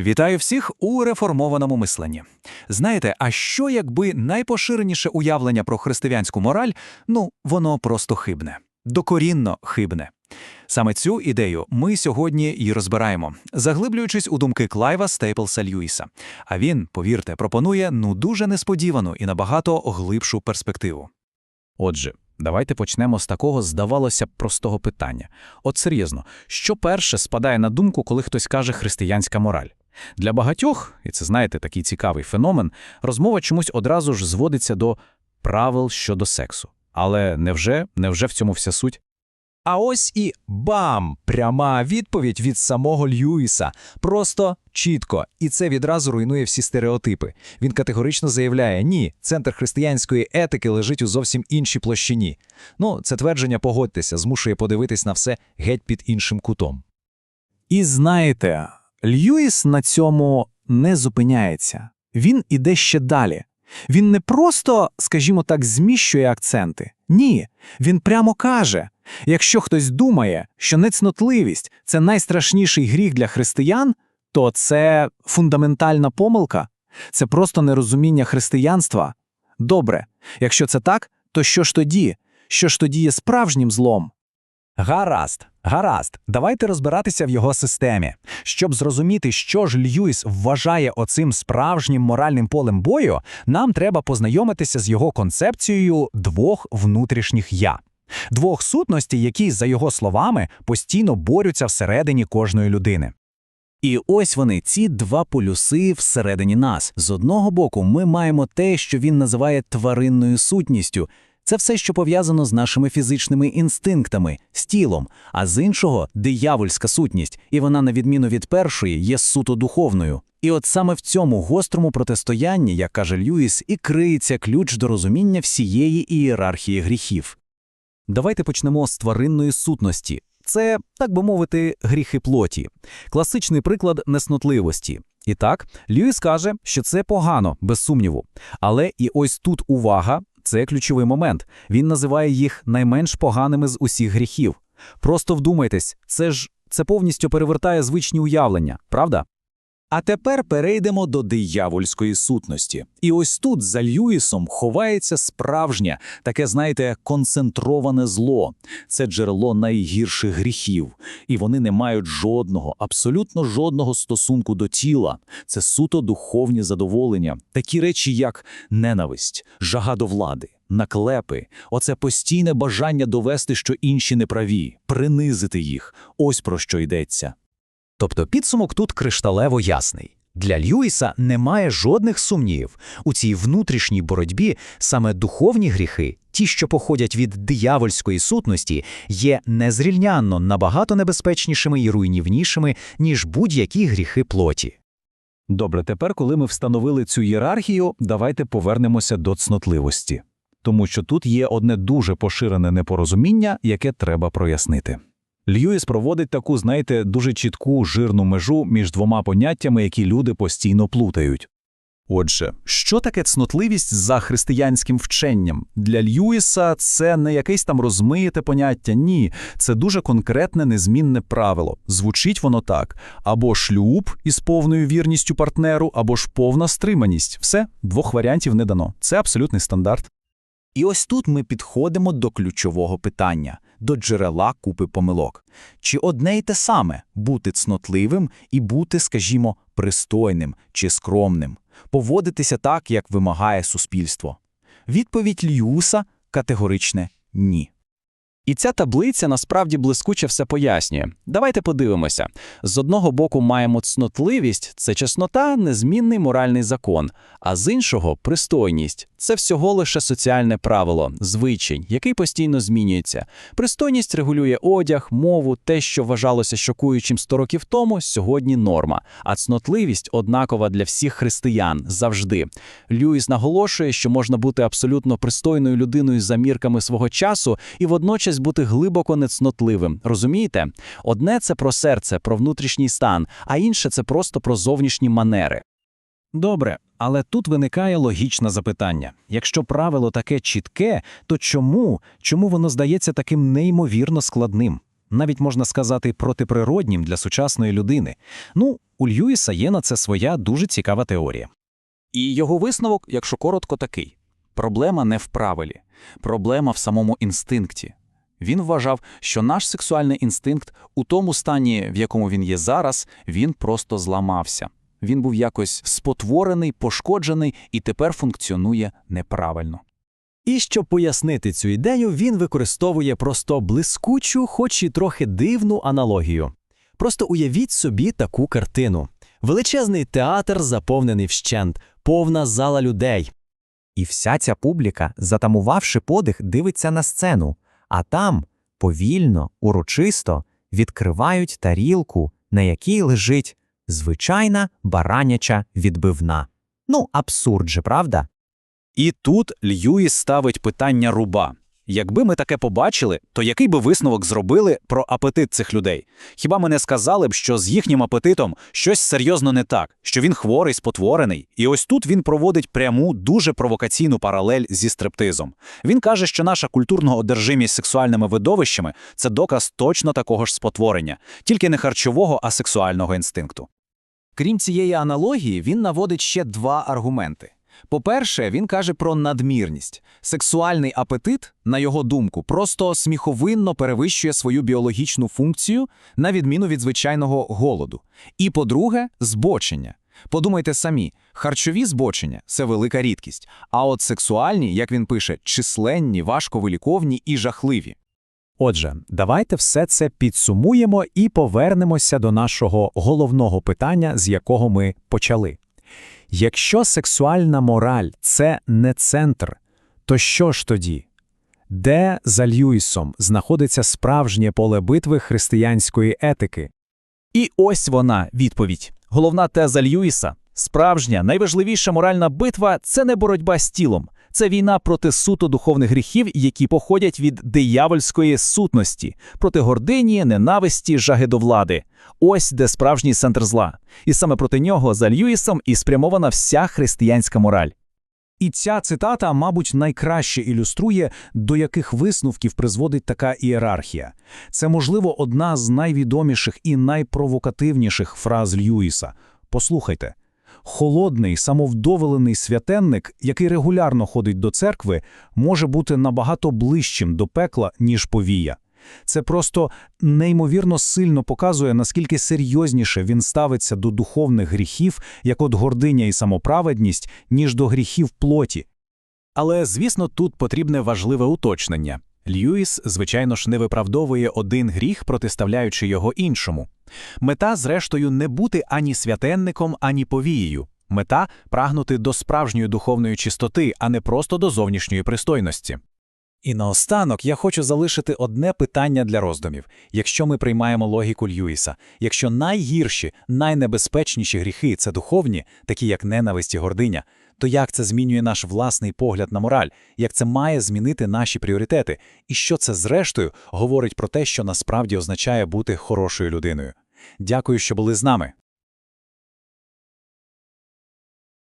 Вітаю всіх у реформованому мисленні. Знаєте, а що якби найпоширеніше уявлення про християнську мораль, ну, воно просто хибне, докорінно хибне. Саме цю ідею ми сьогодні і розбираємо, заглиблюючись у думки Клайва Стейплса Льюіса. А він, повірте, пропонує ну дуже несподівану і набагато глибшу перспективу. Отже, давайте почнемо з такого, здавалося б, простого питання. От серйозно, що перше спадає на думку, коли хтось каже християнська мораль? Для багатьох, і це знаєте такий цікавий феномен, розмова чомусь одразу ж зводиться до правил щодо сексу. Але невже, невже в цьому вся суть? А ось і бам! Пряма відповідь від самого Льюіса. Просто чітко. І це відразу руйнує всі стереотипи. Він категорично заявляє: ні, центр християнської етики лежить у зовсім іншій площині. Ну, це твердження, погодьтеся, змушує подивитись на все геть під іншим кутом. І знаєте, Льюіс на цьому не зупиняється. Він іде ще далі. Він не просто, скажімо так, зміщує акценти. Ні, він прямо каже: якщо хтось думає, що нецнотливість це найстрашніший гріх для християн, то це фундаментальна помилка, це просто нерозуміння християнства. Добре, якщо це так, то що ж тоді? Що ж тоді є справжнім злом? Гаразд, гаразд, давайте розбиратися в його системі. Щоб зрозуміти, що ж Льюіс вважає оцим справжнім моральним полем бою, нам треба познайомитися з його концепцією двох внутрішніх я. Двох сутностей, які, за його словами, постійно борються всередині кожної людини. І ось вони, ці два полюси всередині нас. З одного боку, ми маємо те, що він називає тваринною сутністю. Це все, що пов'язано з нашими фізичними інстинктами, з тілом, а з іншого диявольська сутність, і вона, на відміну від першої, є суто духовною. І от саме в цьому гострому протистоянні, як каже Льюіс, і криється ключ до розуміння всієї ієрархії гріхів. Давайте почнемо з тваринної сутності. Це, так би мовити, гріхи плоті. Класичний приклад неснотливості. І так, Льюіс каже, що це погано, без сумніву. Але і ось тут увага, це ключовий момент. Він називає їх найменш поганими з усіх гріхів. Просто вдумайтесь, це ж це повністю перевертає звичні уявлення, правда? А тепер перейдемо до диявольської сутності. І ось тут за Льюісом ховається справжнє, таке, знаєте, концентроване зло. Це джерело найгірших гріхів. І вони не мають жодного, абсолютно жодного стосунку до тіла. Це суто духовні задоволення, такі речі, як ненависть, жага до влади. Наклепи, оце постійне бажання довести, що інші неправі, принизити їх. Ось про що йдеться. Тобто підсумок тут кришталево ясний. Для Льюіса немає жодних сумнівів. У цій внутрішній боротьбі саме духовні гріхи, ті, що походять від диявольської сутності, є незрівнянно набагато небезпечнішими і руйнівнішими, ніж будь-які гріхи плоті. Добре, тепер, коли ми встановили цю ієрархію, давайте повернемося до цнотливості. Тому що тут є одне дуже поширене непорозуміння, яке треба прояснити. Льюіс проводить таку, знаєте, дуже чітку жирну межу між двома поняттями, які люди постійно плутають. Отже, що таке цнотливість за християнським вченням? Для Льюіса це не якесь там розмите поняття, ні, це дуже конкретне незмінне правило. Звучить воно так: або шлюб із повною вірністю партнеру, або ж повна стриманість. Все, двох варіантів не дано. Це абсолютний стандарт. І ось тут ми підходимо до ключового питання, до джерела купи помилок. Чи одне й те саме бути цнотливим і бути, скажімо, пристойним чи скромним, поводитися так, як вимагає суспільство? Відповідь Льюса категоричне ні. І ця таблиця насправді блискуче все пояснює. Давайте подивимося. З одного боку маємо цнотливість це чеснота, незмінний моральний закон, а з іншого пристойність це всього лише соціальне правило, звичай, який постійно змінюється. Пристойність регулює одяг, мову, те, що вважалося шокуючим 100 років тому, сьогодні норма. А цнотливість однакова для всіх християн завжди. Льюіс наголошує, що можна бути абсолютно пристойною людиною за мірками свого часу і водночас бути глибоко нецнотливим. Розумієте? Одне це про серце, про внутрішній стан, а інше це просто про зовнішні манери. Добре, але тут виникає логічне запитання. Якщо правило таке чітке, то чому, чому воно здається таким неймовірно складним? навіть можна сказати, протиприроднім для сучасної людини. Ну, у Льюіса є на це своя дуже цікава теорія. І його висновок, якщо коротко, такий: проблема не в правилі, проблема в самому інстинкті. Він вважав, що наш сексуальний інстинкт у тому стані, в якому він є зараз, він просто зламався. Він був якось спотворений, пошкоджений і тепер функціонує неправильно. І щоб пояснити цю ідею, він використовує просто блискучу, хоч і трохи дивну аналогію. Просто уявіть собі таку картину. Величезний театр, заповнений вщент, повна зала людей. І вся ця публіка, затамувавши подих, дивиться на сцену, а там, повільно, урочисто, відкривають тарілку, на якій лежить звичайна бараняча відбивна. Ну, абсурд же, правда? І тут Льюіс ставить питання руба. Якби ми таке побачили, то який би висновок зробили про апетит цих людей? Хіба ми не сказали б, що з їхнім апетитом щось серйозно не так, що він хворий, спотворений? І ось тут він проводить пряму, дуже провокаційну паралель зі стриптизом. Він каже, що наша культурна одержимість сексуальними видовищами це доказ точно такого ж спотворення, тільки не харчового, а сексуального інстинкту. Крім цієї аналогії, він наводить ще два аргументи. По-перше, він каже про надмірність. Сексуальний апетит, на його думку, просто сміховинно перевищує свою біологічну функцію, на відміну від звичайного голоду. І по-друге, збочення. Подумайте самі, харчові збочення це велика рідкість, а от сексуальні, як він пише, численні, важковиліковні і жахливі. Отже, давайте все це підсумуємо і повернемося до нашого головного питання, з якого ми почали. Якщо сексуальна мораль це не центр, то що ж тоді? Де за Льюісом знаходиться справжнє поле битви християнської етики? І ось вона, відповідь. Головна теза Льюіса. Справжня, найважливіша моральна битва це не боротьба з тілом. Це війна проти суто духовних гріхів, які походять від диявольської сутності, проти гордині, ненависті, жаги до влади. Ось де справжній центр зла. І саме проти нього за Льюісом і спрямована вся християнська мораль. І ця цитата, мабуть, найкраще ілюструє, до яких висновків призводить така ієрархія. Це, можливо, одна з найвідоміших і найпровокативніших фраз Льюіса. Послухайте. Холодний, самовдоволений святенник, який регулярно ходить до церкви, може бути набагато ближчим до пекла, ніж повія. Це просто неймовірно сильно показує, наскільки серйозніше він ставиться до духовних гріхів, як от гординя і самоправедність, ніж до гріхів плоті. Але, звісно, тут потрібне важливе уточнення. Льюіс, звичайно ж, не виправдовує один гріх, протиставляючи його іншому. Мета, зрештою, не бути ані святенником, ані повією. Мета прагнути до справжньої духовної чистоти, а не просто до зовнішньої пристойності. І наостанок я хочу залишити одне питання для роздумів. Якщо ми приймаємо логіку Льюіса, якщо найгірші, найнебезпечніші гріхи це духовні, такі як ненависть і гординя, то як це змінює наш власний погляд на мораль, як це має змінити наші пріоритети, і що це зрештою говорить про те, що насправді означає бути хорошою людиною? Дякую, що були з нами.